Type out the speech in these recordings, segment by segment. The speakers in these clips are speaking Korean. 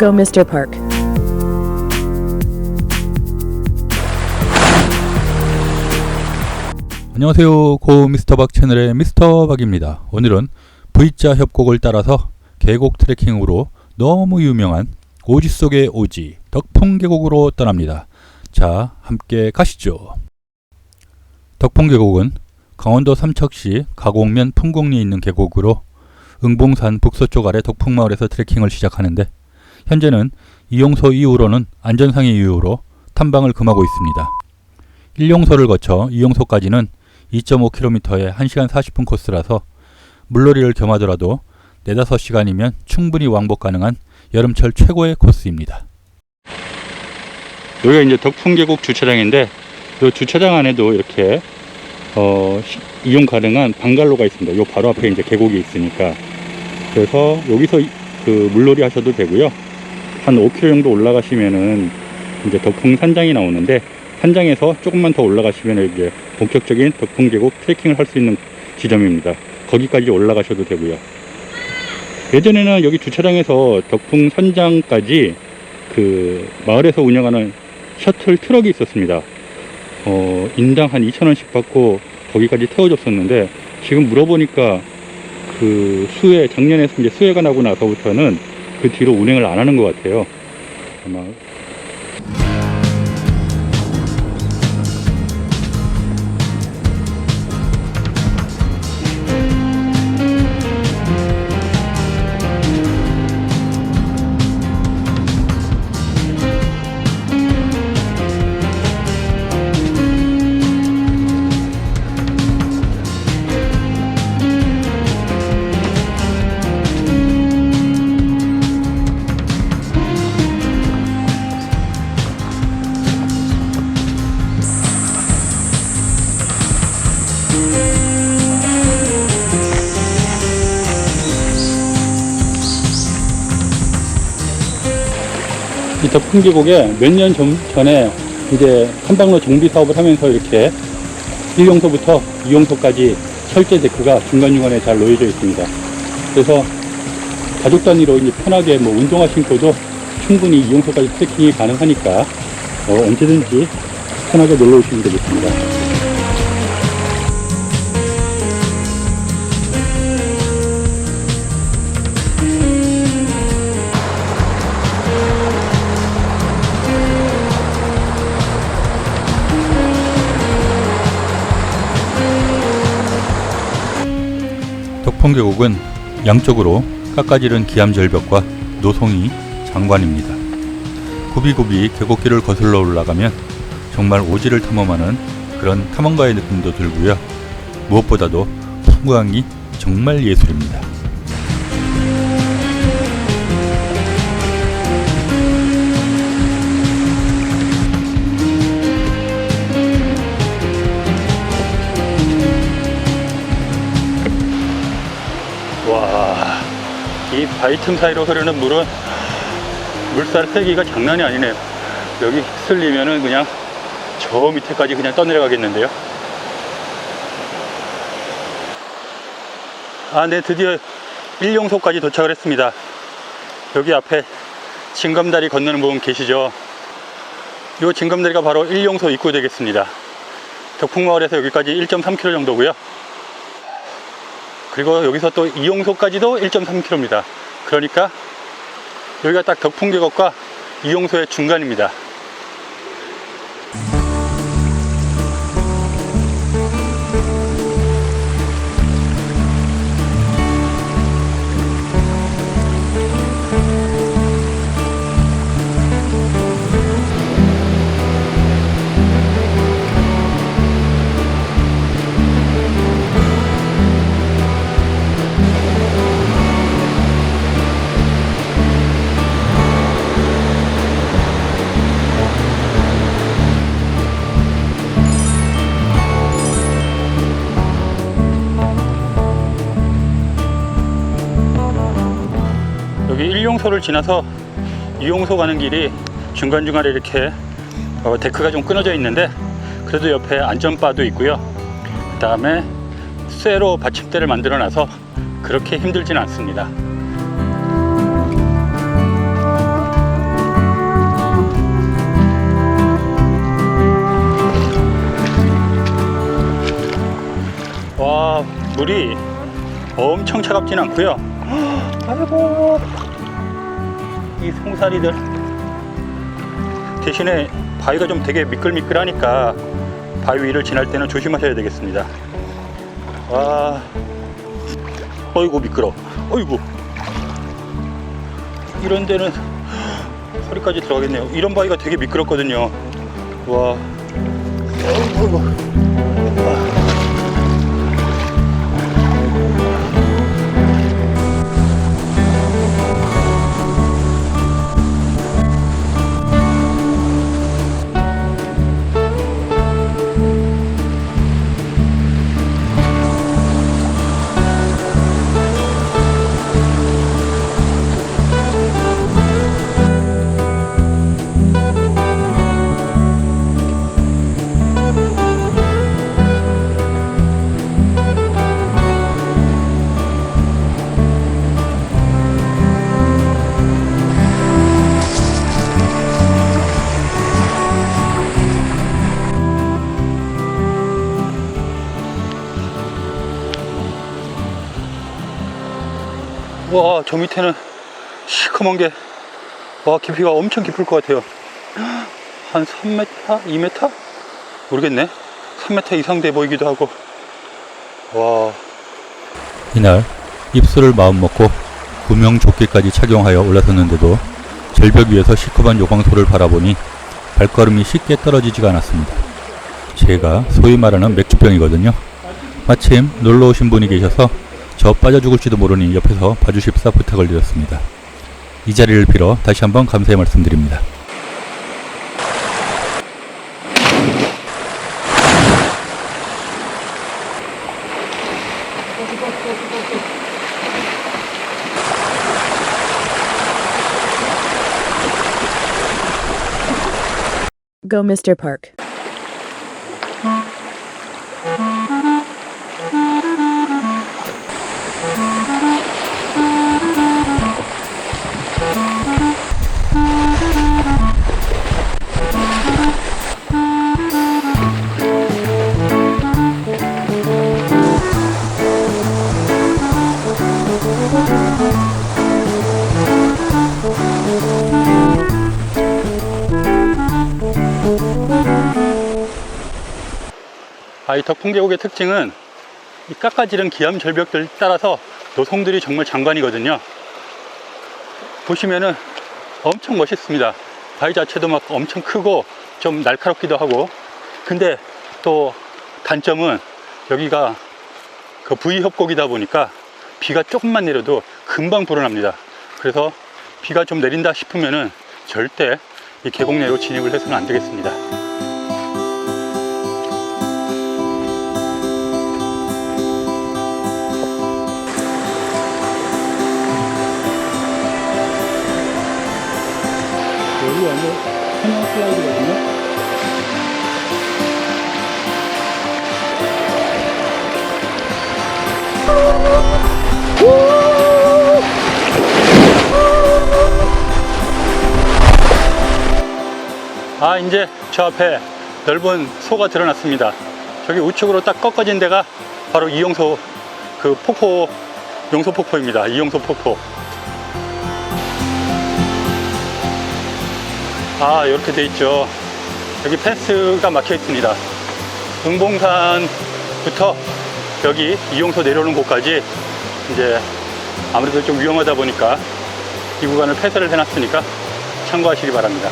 Go, Mr. Park. 안녕하세요. 고 미스터 박 채널의 미스터 박입니다. 오늘은 V자 협곡을 따라서 계곡 트레킹으로 너무 유명한 오지 속의 오지 덕풍 계곡으로 떠납니다. 자, 함께 가시죠. 덕풍 계곡은 강원도 삼척시 가곡면 풍곡리에 있는 계곡으로 응봉산 북서쪽 아래 덕풍마을에서 트레킹을 시작하는데 현재는 이용소 이후로는 안전상의 이유로 탐방을 금하고 있습니다. 1용소를 거쳐 2용소까지는 2.5km의 1시간 40분 코스라서 물놀이를 겸하더라도 4, 5시간이면 충분히 왕복 가능한 여름철 최고의 코스입니다. 여기가 이제 덕풍계곡 주차장인데 이 주차장 안에도 이렇게 어, 시- 이용 가능한 방갈로가 있습니다. 요 바로 앞에 이제 계곡이 있으니까 그래서 여기서 이- 그 물놀이 하셔도 되고요. 한 5km 정도 올라가시면은 이제 덕풍 산장이 나오는데 산장에서 조금만 더 올라가시면 이제 본격적인 덕풍 계곡 트레킹을 할 수 있는 지점입니다. 거기까지 올라가셔도 되고요. 예전에는 여기 주차장에서 덕풍 산장까지 그 마을에서 운영하는 셔틀 트럭이 있었습니다. 어, 인당 한 2,000원씩 받고 거기까지 태워줬었는데 지금 물어보니까 그 수해, 작년에 이제 수해가 나고 나서부터는 그 뒤로 운행을 안 하는 것 같아요. 아마 이 덕풍 계곡에 몇 년 전에 이제 탐방로 정비 사업을 하면서 이렇게 1용소부터 2용소까지 철제 데크가 중간중간에 잘 놓여져 있습니다. 그래서 가족 단위로 이제 편하게 뭐 운동화 신고도 충분히 2용소까지 트레킹이 가능하니까 어, 언제든지 편하게 놀러 오시면 되겠습니다. 덕풍계곡은 양쪽으로 깎아지른 기암절벽과 노송이 장관입니다. 굽이굽이 계곡길을 거슬러 올라가면 정말 오지를 탐험하는 그런 탐험가의 느낌도 들고요. 무엇보다도 풍광이 정말 예술입니다. 바위 틈 사이로 흐르는 물은 물살 세기가 장난이 아니네요. 여기 휩쓸리면은 그냥 저 밑에까지 그냥 떠내려가겠는데요. 아, 네, 드디어 일용소까지 도착을 했습니다. 여기 앞에 징검다리 건너는 부분 계시죠? 이 징검다리가 바로 일용소 입구 되겠습니다. 덕풍마을에서 여기까지 1.3km 정도고요. 그리고 여기서 또 이용소까지도 1.3km입니다. 그러니까 여기가 딱 덕풍계곡과 이용소의 중간입니다. 수용소를 지나서 이용소 가는 길이 중간중간에 이렇게 어, 데크가 좀 끊어져 있는데 그래도 옆에 안전바도 있고요. 그 다음에 쇠로 받침대를 만들어 놔서 그렇게 힘들진 않습니다. 와 물이 엄청 차갑진 않고요. 아이고. 이 송사리들. 대신에 바위가 좀 되게 미끌미끌하니까 바위 위를 지날 때는 조심하셔야 되겠습니다. 와. 어이구 미끄러. 어이구. 이런 데는 허리까지 들어가겠네요. 이런 바위가 되게 미끄럽거든요. 와. 어이구 저 밑에는 시커먼 게, 와, 깊이가 엄청 깊을 것 같아요. 한 3m? 2m? 모르겠네. 3m 이상 돼 보이기도 하고. 와. 이날 입술을 마음먹고 구명 조끼까지 착용하여 올라섰는데도 절벽 위에서 시커먼 요광소를 바라보니 발걸음이 쉽게 떨어지지가 않았습니다. 제가 소위 말하는 맥주병이거든요. 마침 놀러 오신 분이 계셔서 저 빠져 죽을지도 모르니 옆에서 봐주십사 부탁을 드렸습니다. 이 자리를 빌어 다시 한번 감사의 말씀드립니다. Go, Mr. Park. 아, 이 덕풍계곡의 특징은 이 깎아지른 기암 절벽들 따라서 노송들이 정말 장관이거든요. 보시면은 엄청 멋있습니다. 바위 자체도 막 엄청 크고 좀 날카롭기도 하고. 근데 또 단점은 여기가 그 부위 협곡이다 보니까 비가 조금만 내려도 금방 불어납니다. 그래서 비가 좀 내린다 싶으면은 절대 이 계곡 내로 진입을 해서는 안 되겠습니다. 여기 완전 천연 슬라이드거든요. 아, 이제 저 앞에 넓은 소가 드러났습니다. 저기 우측으로 딱 꺾어진 데가 바로 이용소 그 폭포, 용소 폭포입니다. 이용소 폭포. 아, 이렇게 돼 있죠. 여기 펜스가 막혀 있습니다. 응봉산부터 여기 이용소 내려오는 곳까지 이제 아무래도 좀 위험하다 보니까 이 구간을 폐쇄를 해놨으니까 참고하시기 바랍니다.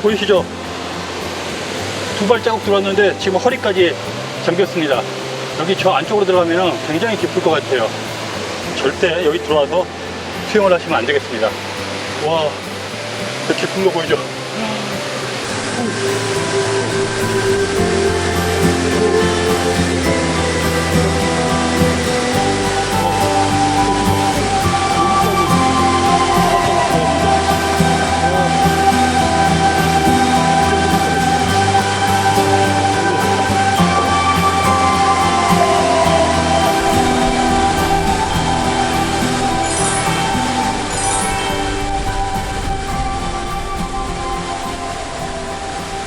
와 여러분 보이시죠? 두 발자국 들어왔는데 지금 허리까지 잠겼습니다. 여기 저 안쪽으로 들어가면 굉장히 깊을 것 같아요. 절대 여기 들어와서 수영을 하시면 안 되겠습니다. 와, 저 깊은 거 보이죠?